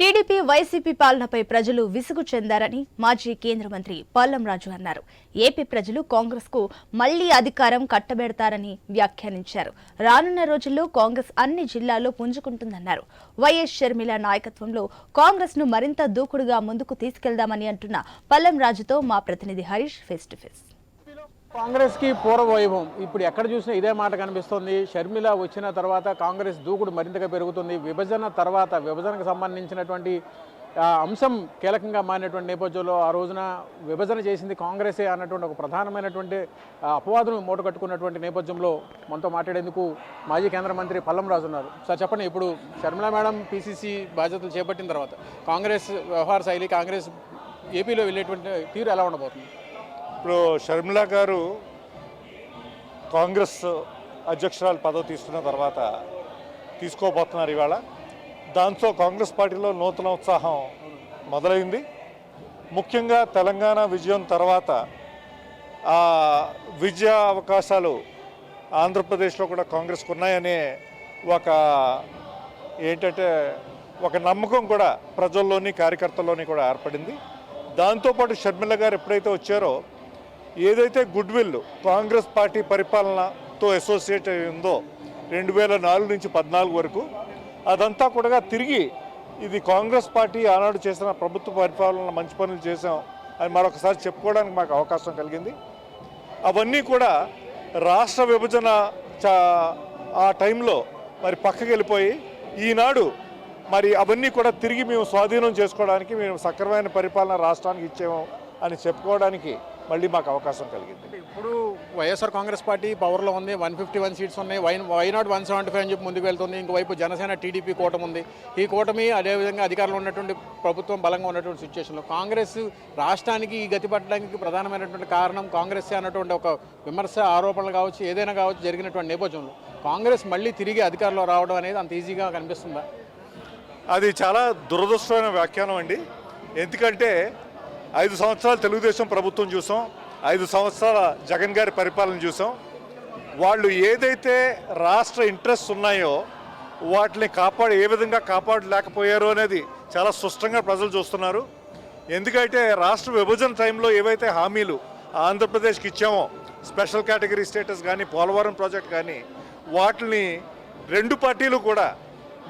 TDP YCP పాలనపై ప్రజలు విసుగు చెందారని మాజీ కేంద్ర మంత్రి పల్లం రాజు అన్నారు. ఏపీ ప్రజలు కాంగ్రెస్కు మళ్ళీ అధికారం కట్టబెడతారని వ్యాఖ్యానించారు. రానున్న రోజుల్లో కాంగ్రెస్ అన్ని జిల్లాల్లో పుంజుకుంటుందన్నారు. వైఎస్ షర్మిల నాయకత్వంలో కాంగ్రెస్ను మరింత దూకుడుగా ముందుకు తీసుకెళ్దామని అంటున్న పల్లం రాజుతో మా ప్రతినిధి హరీష్ ఫేస్ టు ఫేస్. కాంగ్రెస్కి పూర్వవైభవం. పూర్వ వైభవం ఇప్పుడు ఎక్కడ చూసినా ఇదే మాట కనిపిస్తుంది. షర్మిల వచ్చిన తర్వాత కాంగ్రెస్ దూకుడు మరింతగా పెరుగుతుంది. విభజన తర్వాత విభజనకు సంబంధించినటువంటి అంశం కీలకంగా మారినటువంటి నేపథ్యంలో ఆ రోజున విభజన చేసింది కాంగ్రెసే అన్నటువంటి ఒక ప్రధానమైనటువంటి అపవాదం అపవాదును మూట కట్టుకున్నటువంటి నేపథ్యంలో మనతో మాట్లాడేందుకు మాజీ కేంద్ర మంత్రి పల్లం రాజు ఉన్నారు. సార్ చెప్పండి. ఇప్పుడు షర్మిల మేడం పీసీసీ బాధ్యతలు చేపట్టిన తర్వాత కాంగ్రెస్ వ్యవహార శైలి కాంగ్రెస్ ఏపీలో వెళ్ళేటువంటి తీరు ఎలా ఉండబోతుంది? ఇప్పుడు షర్మిల గారు కాంగ్రెస్ అధ్యక్షురాలు పదవి తీసుకున్న తర్వాత తీసుకోబోతున్నారు ఇవాళ. దాంతో కాంగ్రెస్ పార్టీలో నూతన ఉత్సాహం మొదలైంది. ముఖ్యంగా తెలంగాణ విజయం తర్వాత ఆ విద్యా అవకాశాలు ఆంధ్రప్రదేశ్లో కూడా కాంగ్రెస్కు ఉన్నాయనే ఒక ఏంటంటే ఒక నమ్మకం కూడా ప్రజల్లోని కార్యకర్తల్లోని కూడా ఏర్పడింది. దాంతోపాటు షర్మిల గారు ఎప్పుడైతే వచ్చారో ఏదైతే గుడ్ విల్ కాంగ్రెస్ పార్టీ పరిపాలనతో అసోసియేట్ అయి ఉందో రెండు వేల నాలుగు నుంచి పద్నాలుగు వరకు అదంతా కూడా తిరిగి ఇది కాంగ్రెస్ పార్టీ ఆనాడు చేసిన ప్రభుత్వ పరిపాలన మంచి పనులు చేశాం అని మరొకసారి చెప్పుకోవడానికి మాకు అవకాశం కలిగింది. అవన్నీ కూడా రాష్ట్ర విభజన చా- ఆ టైంలో మరి పక్కకి వెళ్ళిపోయి ఈనాడు మరి అవన్నీ కూడా తిరిగి మేము స్వాధీనం చేసుకోవడానికి మేము సక్రమైన పరిపాలన రాష్ట్రానికి ఇచ్చాము అని చెప్పుకోవడానికి మళ్ళీ మాకు అవకాశం కలిగింది. ఇప్పుడు వైఎస్ఆర్ కాంగ్రెస్ పార్టీ పవర్లో ఉంది వన్ ఫిఫ్టీ వన్ సీట్స్ ఉన్నాయి why why not one seventy five అని చెప్పి ముందుకు వెళ్తుంది ఇంకోవైపు జనసేన టీడీపీ కూటమి ఉంది. ఈ కూటమి అదేవిధంగా అధికారంలో ఉన్నటువంటి ప్రభుత్వం బలంగా ఉన్నటువంటి సిచ్యువేషన్లో కాంగ్రెస్ రాష్ట్రానికి ఈ గతి పట్టడానికి ప్రధానమైనటువంటి కారణం కాంగ్రెస్ అన్నటువంటి ఒక విమర్శ ఆరోపణలు కావచ్చు ఏదైనా కావచ్చు జరిగినటువంటి నేపథ్యంలో కాంగ్రెస్ మళ్ళీ తిరిగి అధికారంలో రావడం అనేది అంత ఈజీగా కనిపిస్తుందా? అది చాలా దురదృష్టమైన వ్యాఖ్యానం అండి. ఎందుకంటే ఐదు సంవత్సరాలు తెలుగుదేశం ప్రభుత్వం చూసాం. ఐదు సంవత్సరాల జగన్ గారి పరిపాలన చూసాం. వాళ్ళు ఏదైతే రాష్ట్ర ఇంట్రెస్ట్ ఉన్నాయో వాటిని కాపాడు ఏ విధంగా కాపాడలేకపోయారో అనేది చాలా స్పష్టంగా ప్రజలు చూస్తున్నారు. ఎందుకంటే రాష్ట్ర విభజన టైంలో ఏవైతే హామీలు ఆంధ్రప్రదేశ్కి ఇచ్చామో స్పెషల్ కేటగిరీ స్టేటస్ కానీ పోలవరం ప్రాజెక్ట్ కానీ వాటిని రెండు పార్టీలు కూడా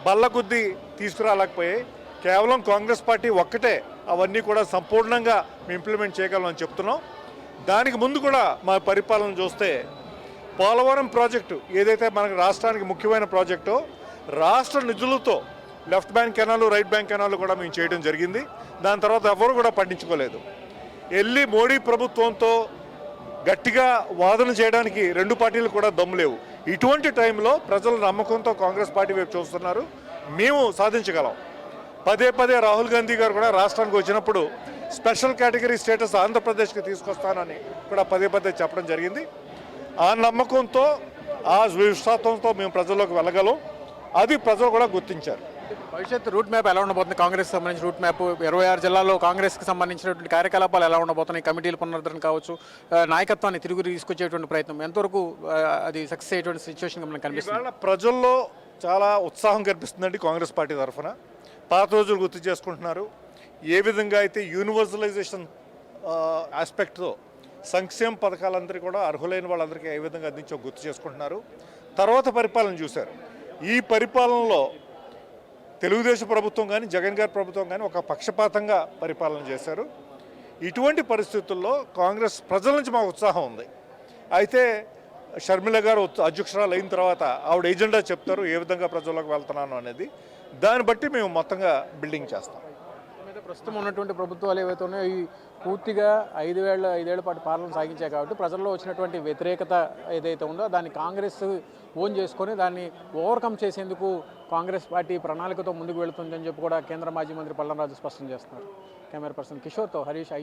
బల్లకొద్దీ తీసుకురాలేకపోయాయి. కేవలం కాంగ్రెస్ పార్టీ ఒక్కటే అవన్నీ కూడా సంపూర్ణంగా మేము ఇంప్లిమెంట్ చేయగలం అని చెప్తున్నాం. దానికి ముందు కూడా మా పరిపాలన చూస్తే పోలవరం ప్రాజెక్టు ఏదైతే మనకు రాష్ట్రానికి ముఖ్యమైన ప్రాజెక్టు రాష్ట్ర నిధులతో left bank canal right bank canal కూడా మేము చేయడం జరిగింది. దాని తర్వాత ఎవరు కూడా పట్టించుకోలేదు వెళ్ళి మోడీ ప్రభుత్వంతో గట్టిగా వాదన చేయడానికి రెండు పార్టీలు కూడా దమ్ము లేవు. ఇటువంటి టైంలో ప్రజల నమ్మకంతో కాంగ్రెస్ పార్టీ వైపు చూస్తున్నారు. మేము సాధించగలం. పదే పదే రాహుల్ గాంధీ గారు కూడా రాష్ట్రానికి వచ్చినప్పుడు స్పెషల్ కేటగిరీ స్టేటస్ ఆంధ్రప్రదేశ్కి తీసుకొస్తానని కూడా పదే పదే చెప్పడం జరిగింది. ఆ నమ్మకంతో ఆ విశ్వాసంతో మేము ప్రజల్లోకి వెళ్ళగలం. అది ప్రజలు కూడా గుర్తించారు. భవిష్యత్తు రూట్ మ్యాప్ ఎలా ఉండబోతుంది? కాంగ్రెస్ సంబంధించిన రూట్ మ్యాప్ ఇరవై ఆరు జిల్లాల్లో కాంగ్రెస్కి సంబంధించినటువంటి కార్యకలాపాలు ఎలా ఉండబోతున్నాయి? కమిటీల పునరుద్ధరణ కావచ్చు నాయకత్వాన్ని తిరిగి తీసుకొచ్చేటువంటి ప్రయత్నం. ఎంతవరకు అది సక్సెస్ అయ్యేటువంటి సిచ్యువేషన్ మనకు కనిపిస్తుంది? ప్రజల్లో చాలా ఉత్సాహం కనిపిస్తుందండి కాంగ్రెస్ పార్టీ తరఫున. పాత రోజులు గుర్తు చేసుకుంటున్నారు. ఏ విధంగా అయితే యూనివర్సలైజేషన్ ఆస్పెక్ట్తో సంక్షేమ పథకాలందరికీ కూడా అర్హులైన వాళ్ళందరికీ ఏ విధంగా అందించో గుర్తు చేసుకుంటున్నారు. తర్వాత పరిపాలన చూశారు. ఈ పరిపాలనలో తెలుగుదేశం ప్రభుత్వం కానీ జగన్ గారి ప్రభుత్వం కానీ ఒక పక్షపాతంగా పరిపాలన చేశారు. ఇటువంటి పరిస్థితుల్లో కాంగ్రెస్ ప్రజల నుంచి మాకు ఉత్సాహం ఉంది. అయితే షర్మిల గారు అధ్యక్షురాలు అయిన తర్వాత ఆవిడ ఏజెండా చెప్తారు ఏ విధంగా ప్రజల్లోకి వెళ్తున్నాను అనేది. దాన్ని బట్టి మేము మొత్తంగా బిల్డింగ్ చేస్తాం. ప్రస్తుతం ఉన్నటువంటి ప్రభుత్వాలు ఏవైతే ఉన్నాయో ఈ పూర్తిగా ఐదు వేల ఐదేళ్ళ పాటు పాలన సాగించాయి కాబట్టి ప్రజల్లో వచ్చినటువంటి వ్యతిరేకత ఏదైతే ఉందో దాన్ని కాంగ్రెస్ ఓన్ చేసుకొని దాన్ని ఓవర్కమ్ చేసేందుకు కాంగ్రెస్ పార్టీ ప్రణాళికతో ముందుకు వెళుతుందని చెప్పి కూడా కేంద్ర మాజీ మంత్రి పల్లంరాజు స్పష్టం చేస్తున్నారు. కెమెరా పర్సన్ కిషోర్తో హరీష్ ఐ